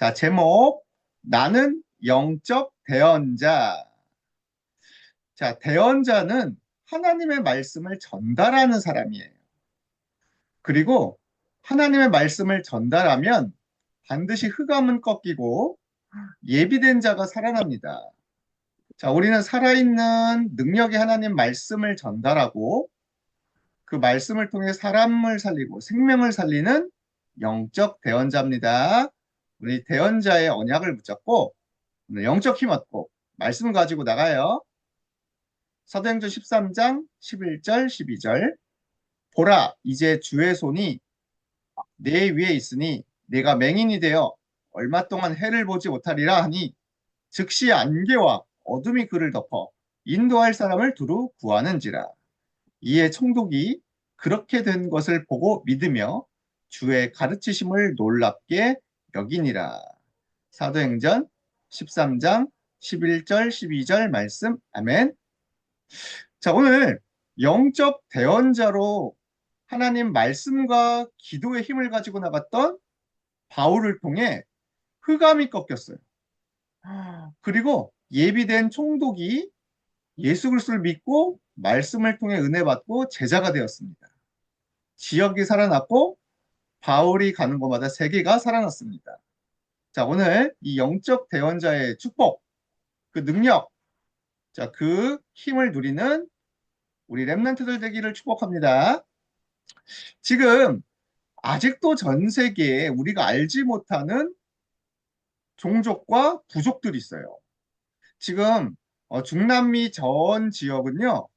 자, 제목. 나는 영적 대언자. 자, 대언자는 하나님의 말씀을 전달하는 사람이에요. 그리고 하나님의 말씀을 전달하면 반드시 흑암은 꺾이고 예비된 자가 살아납니다. 자, 우리는 살아있는 능력의 하나님 말씀을 전달하고 그 말씀을 통해 사람을 살리고 생명을 살리는 영적 대언자입니다. 우리 대언자의 언약을 붙잡고 영적 힘 얻고 말씀 가지고 나가요. 사도행전 13장 11절 12절 보라 이제 주의 손이 내 위에 있으니 내가 맹인이 되어 얼마 동안 해를 보지 못하리라 하니 즉시 안개와 어둠이 그를 덮어 인도할 사람을 두루 구하는지라 이에 총독이 그렇게 된 것을 보고 믿으며 주의 가르치심을 놀랍게 여기니라 사도행전 13장 11절 12절 말씀 아멘 자, 오늘 영적 대언자로 하나님 말씀과 기도의 힘을 가지고 나갔던 바울을 통해 흑암이 꺾였어요. 그리고 예비된 총독이 예수 그리스도를 믿고 말씀을 통해 은혜 받고 제자가 되었습니다. 지역이 살아났고 바울이 가는 곳마다 세계가 살아났습니다. 자, 오늘 이 영적 대언자의 축복, 그 능력, 자, 그 힘을 누리는 우리 랩런트들 되기를 축복합니다. 지금 아직도 전 세계에 우리가 알지 못하는 종족과 부족들이 있어요. 지금 어, 중남미 전 지역은요,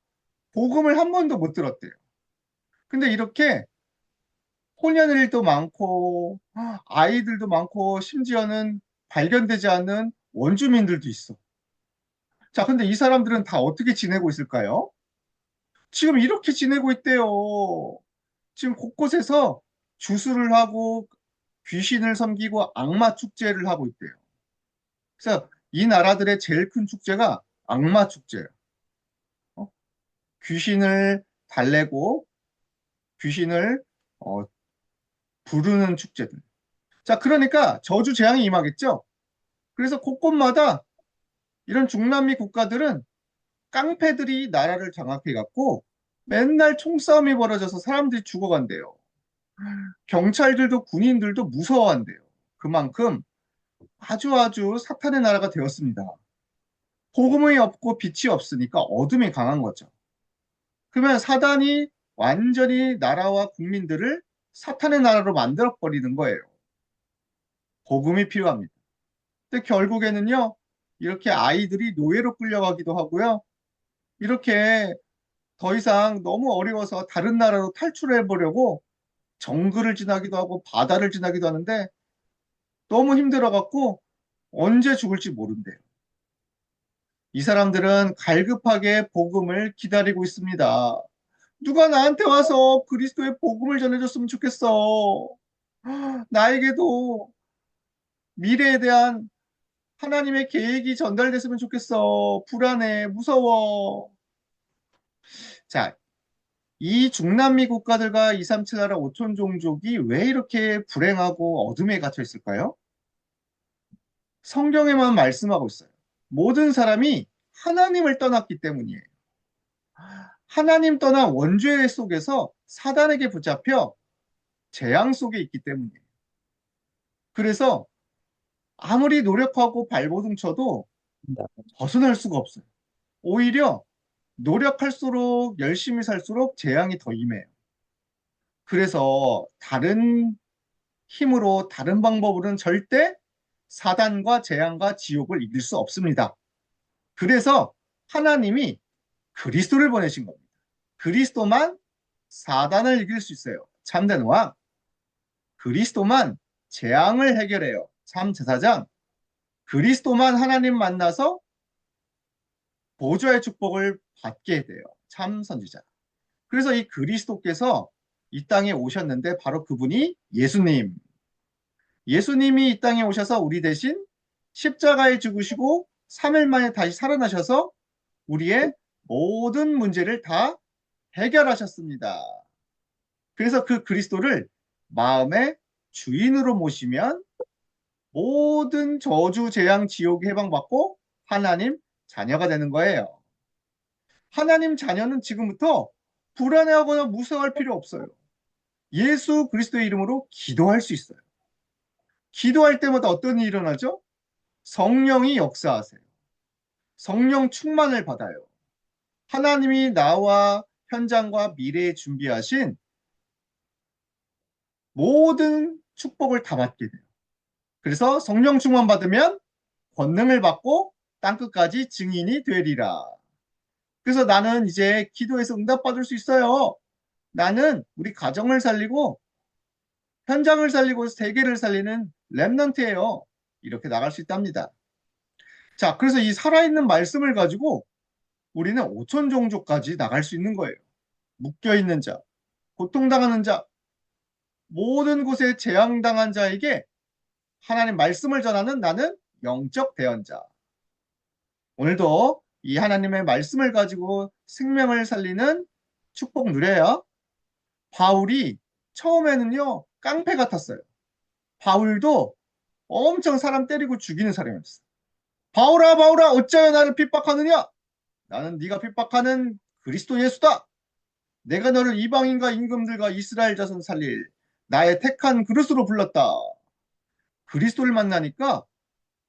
복음을 한 번도 못 들었대요. 근데 이렇게 혼연일도 많고, 아이들도 많고, 심지어는 발견되지 않은 원주민들도 있어. 자, 근데 이 사람들은 다 어떻게 지내고 있을까요? 지금 이렇게 지내고 있대요. 지금 곳곳에서 주술을 하고 귀신을 섬기고 악마 축제를 하고 있대요. 그래서 이 나라들의 제일 큰 축제가 악마 축제예요. 어? 귀신을 달래고 귀신을 어, 부르는 축제들. 자, 그러니까 저주 재앙이 임하겠죠. 그래서 곳곳마다 이런 중남미 국가들은 깡패들이 나라를 장악해 갖고 맨날 총싸움이 벌어져서 사람들이 죽어간대요. 경찰들도 군인들도 무서워한대요. 그만큼 아주 아주 사탄의 나라가 되었습니다. 복음이 없고 빛이 없으니까 어둠이 강한 거죠. 그러면 사단이 완전히 나라와 국민들을 사탄의 나라로 만들어 버리는 거예요. 복음이 필요합니다. 근데 결국에는요, 이렇게 아이들이 노예로 끌려가기도 하고요. 이렇게 더 이상 너무 어려워서 다른 나라로 탈출해 보려고 정글을 지나기도 하고 바다를 지나기도 하는데 너무 힘들어 갖고 언제 죽을지 모른대요. 이 사람들은 갈급하게 복음을 기다리고 있습니다. 누가 나한테 와서 그리스도의 복음을 전해줬으면 좋겠어. 나에게도 미래에 대한 하나님의 계획이 전달됐으면 좋겠어. 불안해, 무서워. 자, 이 중남미 국가들과 237 나라 5천 종족이 왜 이렇게 불행하고 어둠에 갇혀 있을까요? 성경에만 말씀하고 있어요. 모든 사람이 하나님을 떠났기 때문이에요. 하나님 떠난 원죄 속에서 사단에게 붙잡혀 재앙 속에 있기 때문이에요. 그래서 아무리 노력하고 발버둥 쳐도 벗어날 수가 없어요. 오히려 노력할수록 열심히 살수록 재앙이 더 임해요. 그래서 다른 힘으로 다른 방법으로는 절대 사단과 재앙과 지옥을 이길 수 없습니다. 그래서 하나님이 그리스도를 보내신 겁니다. 그리스도만 사단을 이길 수 있어요. 참된 왕. 그리스도만 재앙을 해결해요. 참 제사장 그리스도만 하나님 만나서 보좌의 축복을 받게 돼요. 참 선지자. 그래서 이 그리스도께서 이 땅에 오셨는데 바로 그분이 예수님. 예수님이 이 땅에 오셔서 우리 대신 십자가에 죽으시고 3일 만에 다시 살아나셔서 우리의 모든 문제를 다 해결하셨습니다. 그래서 그 그리스도를 마음의 주인으로 모시면 모든 저주, 재앙, 지옥 해방받고 하나님 자녀가 되는 거예요. 하나님 자녀는 지금부터 불안해하거나 무서워할 필요 없어요. 예수 그리스도의 이름으로 기도할 수 있어요. 기도할 때마다 어떤 일이 일어나죠? 성령이 역사하세요. 성령 충만을 받아요. 하나님이 나와 현장과 미래에 준비하신 모든 축복을 다 받게 돼요. 그래서 성령 충만 받으면 권능을 받고 땅끝까지 증인이 되리라. 그래서 나는 이제 기도에서 응답받을 수 있어요. 나는 우리 가정을 살리고 현장을 살리고 세계를 살리는 랩넌트예요. 이렇게 나갈 수 있답니다. 자, 그래서 이 살아있는 말씀을 가지고 우리는 오천 종족까지 나갈 수 있는 거예요. 묶여 있는 자, 고통당하는 자, 모든 곳에 재앙당한 자에게 하나님 말씀을 전하는 나는 영적 대언자. 오늘도 이 하나님의 말씀을 가지고 생명을 살리는 축복 누려요. 바울이 처음에는요, 깡패 같았어요. 바울도 엄청 사람 때리고 죽이는 사람이었어. 바울아, 바울아, 어찌하여 나를 핍박하느냐? 나는 네가 핍박하는 그리스도 예수다. 내가 너를 이방인과 임금들과 이스라엘 자손 살릴 나의 택한 그릇으로 불렀다. 그리스도를 만나니까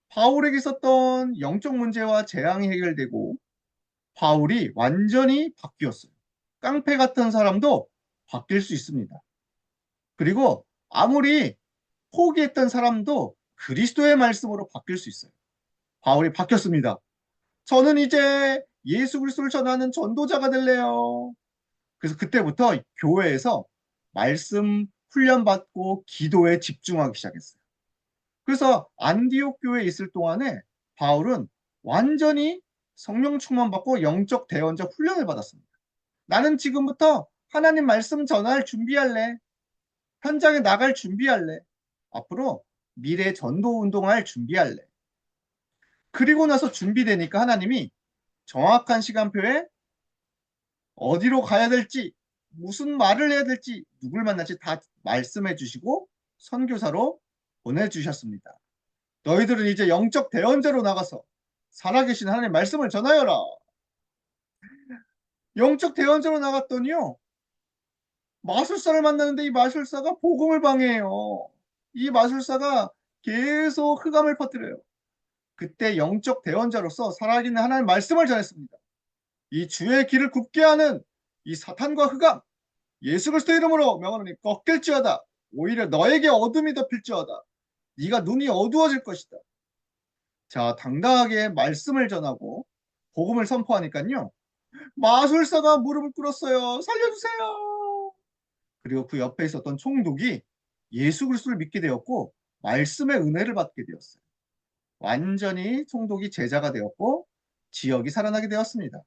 바울에게 있었던 영적 문제와 재앙이 해결되고 바울이 완전히 바뀌었어요. 깡패 같은 사람도 바뀔 수 있습니다. 그리고 아무리 포기했던 사람도 그리스도의 말씀으로 바뀔 수 있어요. 바울이 바뀌었습니다. 저는 이제 예수 그리스도를 전하는 전도자가 될래요. 그래서 그때부터 교회에서 말씀 훈련받고 기도에 집중하기 시작했어요. 그래서 안디옥 교회에 있을 동안에 바울은 완전히 성령 충만받고 영적 대원자 훈련을 받았습니다. 나는 지금부터 하나님 말씀 전할 준비할래. 현장에 나갈 준비할래. 앞으로 미래 전도 운동할 준비할래. 그리고 나서 준비되니까 하나님이 정확한 시간표에 어디로 가야 될지, 무슨 말을 해야 될지, 누굴 만날지 다 말씀해 주시고 선교사로 보내주셨습니다. 너희들은 이제 영적 대언자로 나가서 살아계신 하나님 말씀을 전하여라. 영적 대언자로 나갔더니요. 마술사를 만나는데 이 마술사가 복음을 방해해요. 이 마술사가 계속 흑암을 퍼뜨려요. 그때 영적 대언자로서 살아있는 하나님 말씀을 전했습니다. 이 주의 길을 굽게 하는 이 사탄과 흑암 예수 그리스도 이름으로 명하노니 꺾일지어다. 오히려 너에게 어둠이 덮일지어다. 네가 눈이 어두워질 것이다. 자, 당당하게 말씀을 전하고 복음을 선포하니까요. 마술사가 무릎을 꿇었어요. 살려주세요. 그리고 그 옆에 있었던 총독이 예수 그리스도를 믿게 되었고 말씀의 은혜를 받게 되었어요. 완전히 총독이 제자가 되었고 지역이 살아나게 되었습니다.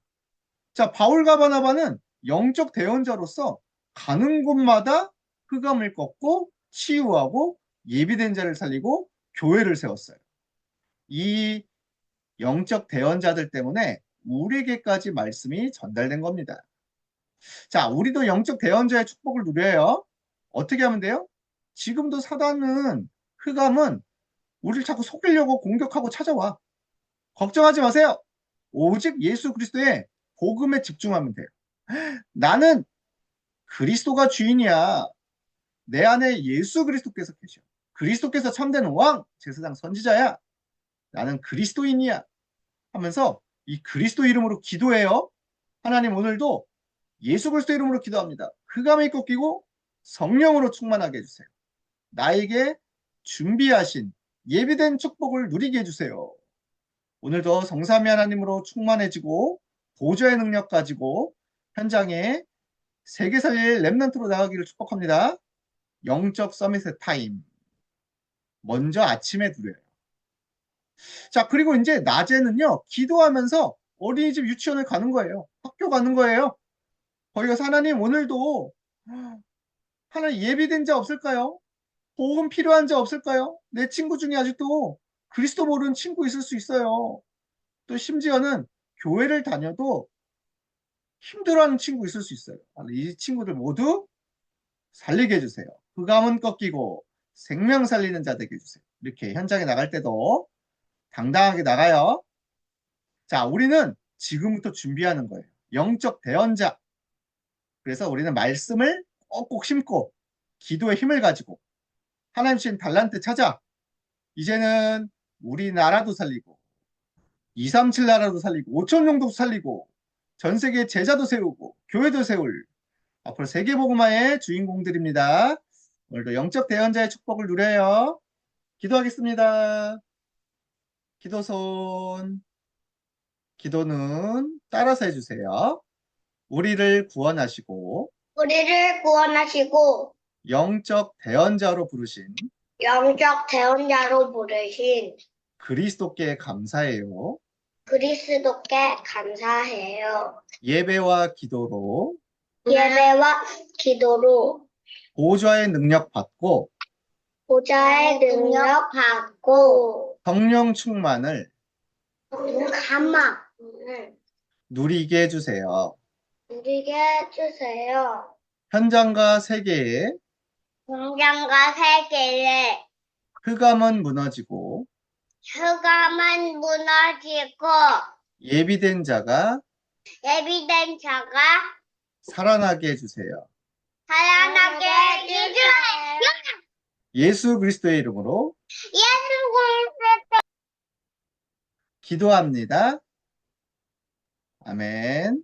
자, 바울과 바나바는 영적 대언자로서 가는 곳마다 흑암을 꺾고 치유하고 예비된 자를 살리고 교회를 세웠어요. 이 영적 대언자들 때문에 우리에게까지 말씀이 전달된 겁니다. 자, 우리도 영적 대언자의 축복을 누려요. 어떻게 하면 돼요? 지금도 사단은 흑암은 우리를 자꾸 속이려고 공격하고 찾아와. 걱정하지 마세요. 오직 예수 그리스도의 복음에 집중하면 돼요. 나는 그리스도가 주인이야. 내 안에 예수 그리스도께서 계셔. 그리스도께서 참된 왕, 제사장 선지자야. 나는 그리스도인이야. 하면서 이 그리스도 이름으로 기도해요. 하나님 오늘도 예수 그리스도 이름으로 기도합니다. 흑암이 꺾이고 성령으로 충만하게 해주세요. 나에게 준비하신 예비된 축복을 누리게 해주세요. 오늘도 성삼위 하나님으로 충만해지고 보좌의 능력 가지고 현장에 세계 살릴 랩런트로 나가기를 축복합니다. 영적 서밋의 타임. 먼저 아침에 누려요. 자, 그리고 이제 낮에는요, 기도하면서 어린이집 유치원을 가는 거예요. 학교 가는 거예요. 거기 가서 하나님 오늘도 하나님 예비된 자 없을까요? 보험 필요한 자 없을까요? 내 친구 중에 아직도 그리스도 모르는 친구 있을 수 있어요. 또 심지어는 교회를 다녀도 힘들어하는 친구 있을 수 있어요. 이 친구들 모두 살리게 해주세요. 흑암은 꺾이고 생명 살리는 자 되게 해주세요. 이렇게 현장에 나갈 때도 당당하게 나가요. 자, 우리는 지금부터 준비하는 거예요. 영적 대언자. 그래서 우리는 말씀을 꼭꼭 심고 기도의 힘을 가지고 하나님 주신 달란트 찾아 이제는 우리나라도 살리고 237 나라도 살리고 5천 명도 살리고 전 세계 제자도 세우고 교회도 세울 앞으로 세계 복음화의 주인공들입니다. 오늘도 영적 대언자의 축복을 누려요. 기도하겠습니다. 기도손 기도는 따라서 해주세요. 우리를 구원하시고 우리를 구원하시고 영적 대언자로 부르신 영적 대원자로 부르신 그리스도께 감사해요. 그리스도께 감사해요. 예배와 기도로 예배와 기도로 보좌의 능력 받고 보좌의 능력 받고 성령 충만을 가망을 누리게 해주세요. 누리게 해주세요. 현장과 세계에 공장과 세계에 흑암은 무너지고 흑암은 무너지고 예비된 자가 예비된 자가 살아나게 해주세요. 살아나게 해주세요. 예수 그리스도의 이름으로 예수 그리스도 기도합니다. 아멘.